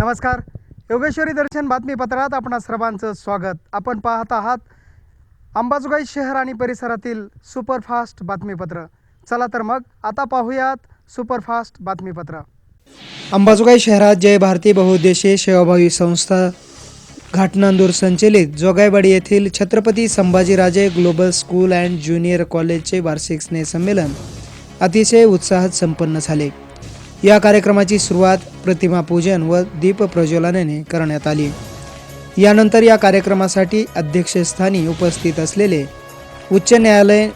नमस्कार. योगेश्वरी दर्शन बातमीपत्रात आपणा सर्वांचं स्वागत. आपण पाहत आहात अंबाजोगाई शहर आणि परिसरातील सुपरफास्ट बातमीपत्र. चला तर मग आता पाहूयात सुपरफास्ट बातमीपत्र. अंबाजोगाई शहरात जय भारती बहुउद्देशीय सेवाभावी संस्था घाटनांदूर संचलित जोगाईवाडी येथील Chhatrapati Sambhajiraje global school and junior कॉलेजचे वार्षिक स्नेहसंमेलन अतिशय उत्साहात संपन्न झाले. या कार्यक्रमाची सुरुवात प्रतिमा पूजन व दीप प्रज्वलनाने करण्यात आली. यानंतर या कार्यक्रमासाठी अध्यक्षस्थानी उपस्थित असलेले उच्च न्यायालय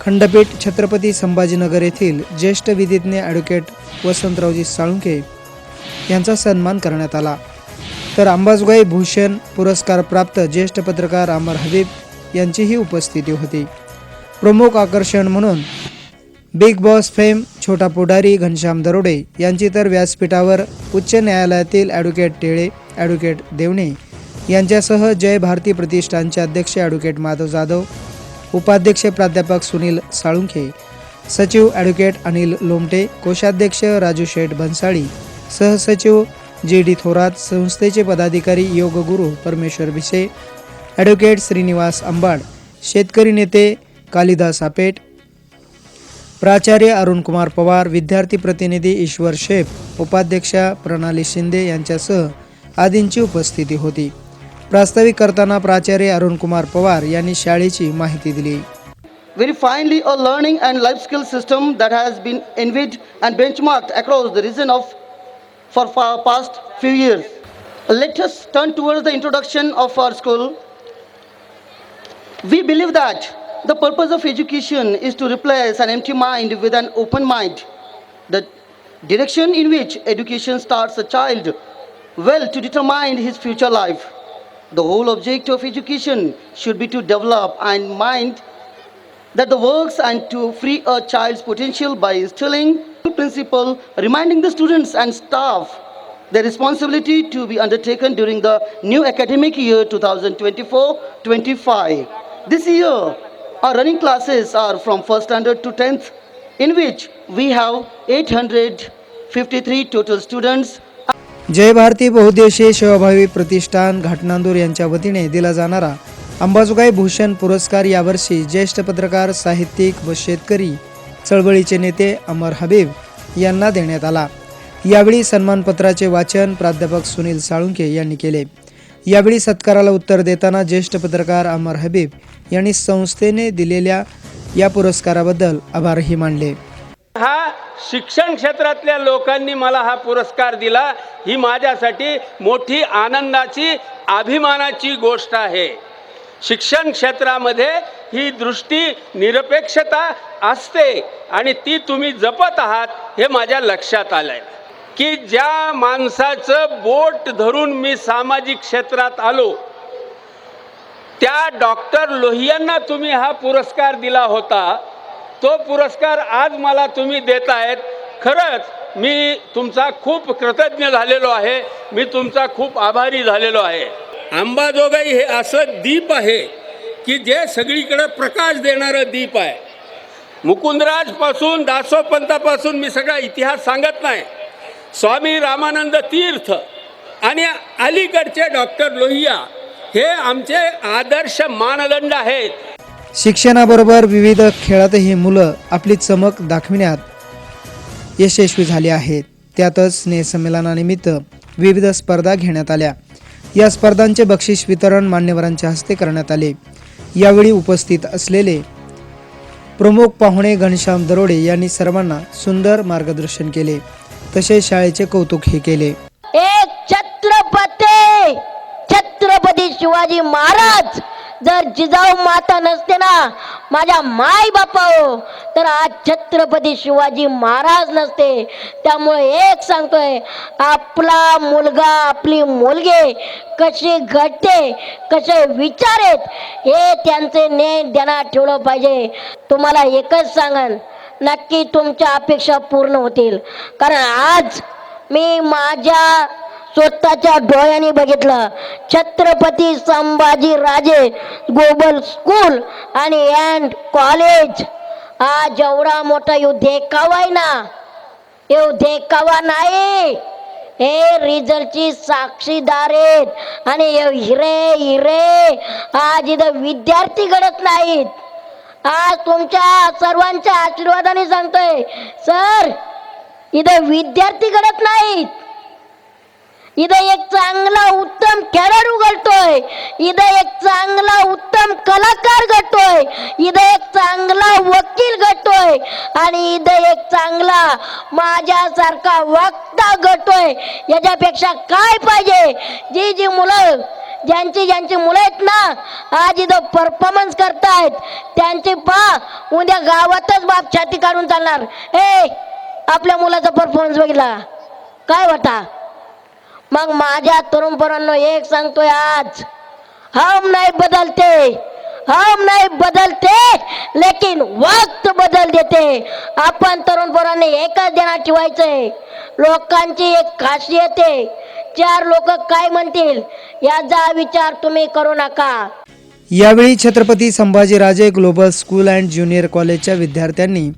खंडपीठ छत्रपती संभाजीनगर येथील ज्येष्ठ विधिज्ञ ॲडव्होकेट वसंतरावजी साळुंके यांचा सन्मान करण्यात आला. तर अंबाजोगाई भूषण पुरस्कार प्राप्त ज्येष्ठ पत्रकार अमर हबीब यांचीही उपस्थिती होती. प्रमुख आकर्षण म्हणून बिग बॉस फेम छोटा पुढारी घनश्याम दरोडे यांची तर व्यासपीठावर उच्च न्यायालयातील ॲडव्होकेट टेळे ॲडव्होकेट देवणे यांच्यासह जय भारती प्रतिष्ठानचे अध्यक्ष ॲडव्होकेट माधव जाधव उपाध्यक्ष प्राध्यापक सुनील साळुंखे सचिव ॲडव्होकेट अनिल लोमटे कोषाध्यक्ष राजू शेठ भन्साळी सहसचिव जे डी थोरात संस्थेचे पदाधिकारी योगगुरू परमेश्वर भिसे ॲडव्होकेट श्रीनिवास अंबाड शेतकरी नेते कालिदास आपेट प्राचार्य अरुणकुमार पवार विद्यार्थी प्रतिनिधी ईश्वर शेफ उपाध्यक्षा प्रणाली शिंदे यांच्यासह आदींची उपस्थिती होती प्रास्ताविक करताना प्राचार्य अरुणकुमार पवार यांनी शाळेची माहिती दिली very finely a learning and life skill system that has been envied and benchmarked across the region of for fa- past few years. Let us turn towards the introduction of our school. We believe that the purpose of education is to replace an empty mind with an open mind. The direction in which education starts a child well to determine his future life. The whole object of education should be to develop and mind that the works and to free a child's potential by instilling the principle reminding the students and staff their responsibility to be undertaken during the new academic year 2024-25 this year our running classes are from 1st standard to 10th in which we have 853 total students. Jay Bharti बहुउद्देशीय सेवाभावी प्रतिष्ठान घाटनांदूर यांच्या वतीने दिला जाणारा अंबाजोगाई भूषण पुरस्कार यावर्षी ज्येष्ठ पत्रकार साहित्यिक व शेतकरी चळवळीचे नेते अमर हबीब यांना देण्यात आला. यावेळी सन्मानपत्राचे वाचन प्राध्यापक सुनील साळुंके यांनी केले. यावेळी सत्काराला उत्तर देताना ज्येष्ठ पत्रकार अमर हबीब यांनी संस्थेने दिलेल्या या पुरस्काराबद्दल आभारही मानले. हा शिक्षण क्षेत्रातल्या लोकांनी मला हा पुरस्कार दिला. ही माझ्यासाठी मोठी आनंदाची अभिमानाची गोष्ट आहे. शिक्षण क्षेत्रामध्ये ही दृष्टी निरपेक्षता असते आणि ती तुम्ही जपत आहात हे माझ्या लक्षात आलं आहे की ज्या माणसाचं बोट धरून मी सामाजिक क्षेत्रात आलो त्या डॉक्टर लोहियांना तुम्ही हा पुरस्कार दिला होता. तो पुरस्कार आज मला तुम्ही देत आहेत खरंच मी तुमचा खूप कृतज्ञ झालेलो आहे. मी तुमचा खूप आभारी झालेलो आहे. अंबाजोगाई हे असं दीप आहे की जे सगळीकडे प्रकाश देणारं दीप आहे. मुकुंदराजपासून दासोपंतापासून मी सगळा इतिहास सांगत नाही. स्वामी रामानंद तीर्थ आणि अलीकडचे डॉक्टर लोहिया हे आमचे आदर्श मानदंड आहेत. शिक्षणाबरोबर विविध खेळातही मुलं आपली चमक दाखविण्यात यशस्वी झाली आहेत. त्यातच स्नेहसंमेलनानिमित्त विविध स्पर्धा घेण्यात आल्या. या स्पर्धांचे बक्षीस वितरण मान्यवरांच्या हस्ते करण्यात आले. यावेळी उपस्थित असलेले प्रमुख पाहुणे घनश्याम दरोडे यांनी सर्वांना सुंदर मार्गदर्शन केले. तसेच शाळेचे कौतुकही केले. एक छत्रपती! छत्रपती शिवाजी महाराज! जर जिजाऊ माता नसते ना माझ्या माय बापा हो तर आज छत्रपती शिवाजी महाराज नसते. त्यामुळे एक सांगतोय आपला मुलगा आपली मुलगी कशी घडते कसे विचारेत हे त्यांचे नेण ध्यानात ठेवलं पाहिजे. तुम्हाला एकच सांगन नक्की तुमच्या अपेक्षा पूर्ण होतील. कारण आज मी माझ्या स्वतःच्या डोळ्याने बघितलं. छत्रपती संभाजी राजे ग्लोबल स्कूल आणि अँड कॉलेज. हा जेवढा मोठा युद्धे देखावा आहे ना? येऊ देखावा नाही. हे रिझल्टची साक्षीदार आहेत. आणि हिरे हिरे. आज इथं विद्यार्थी घडत नाहीत. आज तुमच्या सर्वांच्या आशीर्वादाने सांगतोय सर इथे विद्यार्थी घडत नाहीत. इथे एक चांगला उत्तम खेळाडू घडतोय. इथे एक चांगला उत्तम कलाकार घडतोय. इथे एक चांगला वकील घडतोय. आणि इथे एक चांगला माझ्यासारखा वक्ता घडतोय. याच्यापेक्षा काय पाहिजे? जी जी मुलं ज्यांची ज्यांची मुलं आहेत ना आज इथं परफॉर्मन्स करतायत त्यांची पा उद्या गावातच बाप छाती काढून चालणार. ए आपल्या मुलाचा परफॉर्मन्स बघितला. काय वाटा? मग माझ्या तरुण पोरांनो एक सांगतोय आज. हम नाही बदलते हम नाही बदलते लेकिन वक्त बदल देते. आपण तरुण पोरांनी एकच देणार ठेवायचंय. लोकांची एक खासियत आहे. चार लोक काय म्हणतील? याचा विचार तुम्ही करू नका. यावेळी Chhatrapati Sambhajiraje global school and junior कॉलेजच्या विद्यार्थ्यांनी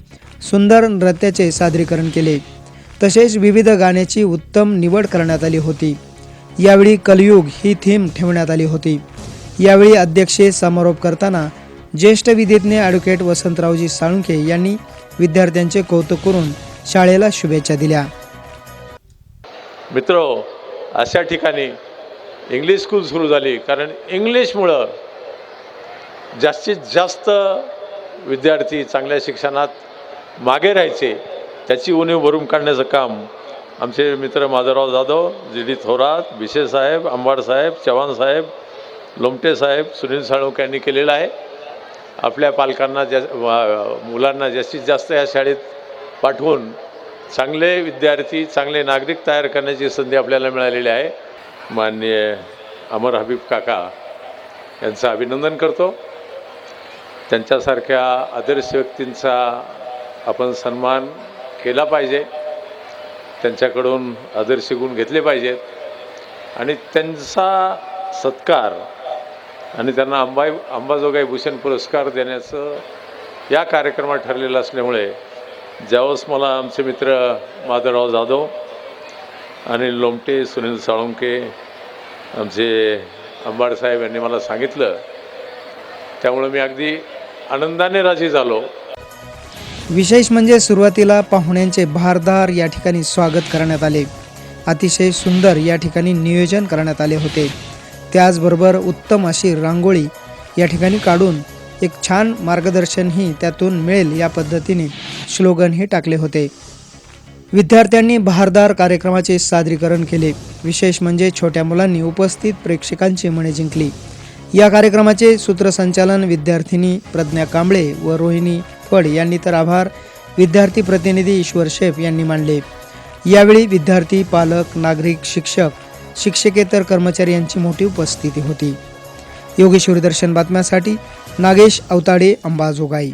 सुंदर नृत्याचे सादरीकरण केले. तसेच विविध गाण्याची उत्तम निवड करण्यात आली होती. यावेळी कलयुग ही थीम ठेवण्यात आली होती. यावेळी अध्यक्षे समारोप करताना ज्येष्ठ विधिज्ञ ॲडव्होकेट वसंतरावजी साळुंखे यांनी विद्यार्थ्यांचे कौतुक करून शाळेला शुभेच्छा दिल्या. मित्र अशा ठिकाणी इंग्लिश स्कूल सुरू झाली. कारण इंग्लिशमुळं जास्तीत जास्त विद्यार्थी चांगल्या शिक्षणात मागे राहायचे त्याची उणीव भरून काढण्याचं काम आमचे मित्र माधवराव जाधव जी डी थोरात भिसे साहेब आंबाड साहेब चव्हाण साहेब लोमटे साहेब सुनील साळुंक यांनी केलेलं आहे. आपल्या पालकांना ज्या मुलांना जास्तीत जास्त या शाळेत पाठवून चांगले विद्यार्थी चांगले नागरिक तयार करण्याची संधी आपल्याला मिळालेली आहे. माननीय अमर हबीब काका यांचं अभिनंदन करतो. त्यांच्यासारख्या आदर्श व्यक्तींचा आपण सन्मान केला पाहिजे. त्यांच्याकडून आदर्श गुण घेतले पाहिजेत. आणि त्यांचा सत्कार आणि त्यांना अंबाई अंबाजोगाई भूषण पुरस्कार देण्याचं या कार्यक्रमात ठरलेलं असल्यामुळे ज्यावेळेस मला आमचे मित्र माधवराव जाधव आणि लोमटे सुनील साळुंके आमचे अंबाडसाहेब यांनी मला सांगितलं त्यामुळे मी अगदी आनंदाने राजी झालो. विशेष म्हणजे सुरुवातीला पाहुण्यांचे भारदार या ठिकाणी स्वागत करण्यात आले. अतिशय सुंदर या ठिकाणी नियोजन करण्यात आले होते. त्याचबरोबर उत्तम अशी रांगोळी या ठिकाणी काढून एक छान मार्गदर्शनही त्यातून मिळेल या पद्धतीने. स्लोगनही टाकले होते. विद्यार्थ्यांनी बहारदार कार्यक्रमाचे सादरीकरण केले. विशेष म्हणजे छोट्या मुलांनी उपस्थित प्रेक्षकांची मने जिंकली. या कार्यक्रमाचे सूत्रसंचालन विद्यार्थिनी प्रज्ञा कांबळे व रोहिणी फड यांनी तर आभार विद्यार्थी प्रतिनिधी ईश्वर शेफ यांनी मानले. यावेळी विद्यार्थी पालक नागरिक शिक्षक शिक्षकेतर कर्मचारी यांची मोठी उपस्थिती होती. योगेश्वरी दर्शन बातम्यासाठी नागेश अवताडे अंबाजोगाई.